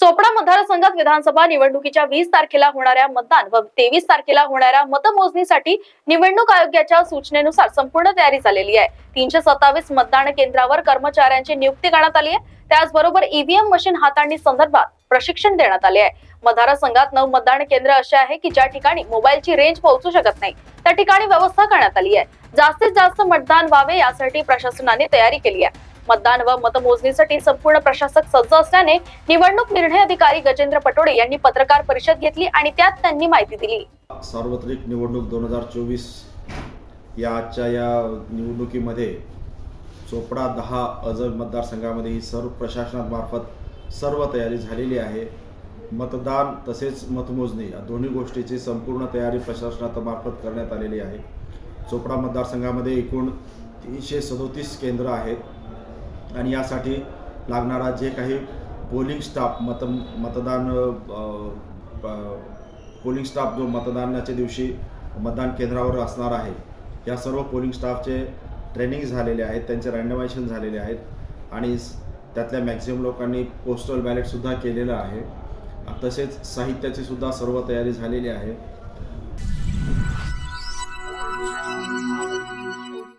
चोपडा मतदारसंघात विधानसभा निवडणुकीच्या वीस तारखेला होणाऱ्या मतदान व तेवीस तारखेला होणाऱ्या मतमोजणीसाठी निवडणूक आयोगाच्या सूचनेनुसार संपूर्ण तयारी झालेली आहे. तीनशे सत्तावीस मतदान केंद्रावर कर्मचाऱ्यांची नियुक्ती करण्यात आली आहे. त्याचबरोबर ईव्हीएम मशीन हाताळणी संदर्भात प्रशिक्षण देण्यात आले आहे. मतदारसंघात नऊ मतदान केंद्र असे आहे की ज्या ठिकाणी मोबाईलची रेंज पोहोचू शकत नाही त्या ठिकाणी व्यवस्था करण्यात आली आहे. जास्तीत जास्त मतदान व्हावे यासाठी प्रशासनाने तयारी केली आहे. मतदान व मतमोजणीसाठी संपूर्ण प्रशासक सज्ज असल्याने निवडणूक निर्णय अधिकारी गजेंद्र पटोडे यांनी पत्रकार परिषद घेतली आणि त्यात त्यांनी माहिती दिली. सार्वत्रिक निवडणूक दोन हजार चोवीस या आजच्या या निवडणुकीमध्ये चोपडा दहा अजब मतदारसंघामध्ये ही सर्व प्रशासनामार्फत सर्व तयारी झालेली आहे. मतदान तसेच मतमोजणी या दोन्ही गोष्टीची संपूर्ण तयारी प्रशासनामार्फत करण्यात आलेली आहे. चोपडा मतदारसंघामध्ये एकूण तीनशे सदोतीस केंद्र आहेत. आणि यासाठी लागणारा जे काही पोलिंग स्टाफ मत मतदान पोलिंग स्टाफ जो मतदानाच्या दिवशी मतदान केंद्रावर असणार आहे या सर्व पोलिंग स्टाफचे ट्रेनिंग झालेले आहेत त्यांचे रँडमायझेशन झालेले आहेत आणि त्यातल्या मॅक्झिमम लोकांनी पोस्टल बॅलेटसुद्धा केलेलं आहे. तसेच साहित्याची सुद्धा सर्व तयारी झालेली आहे.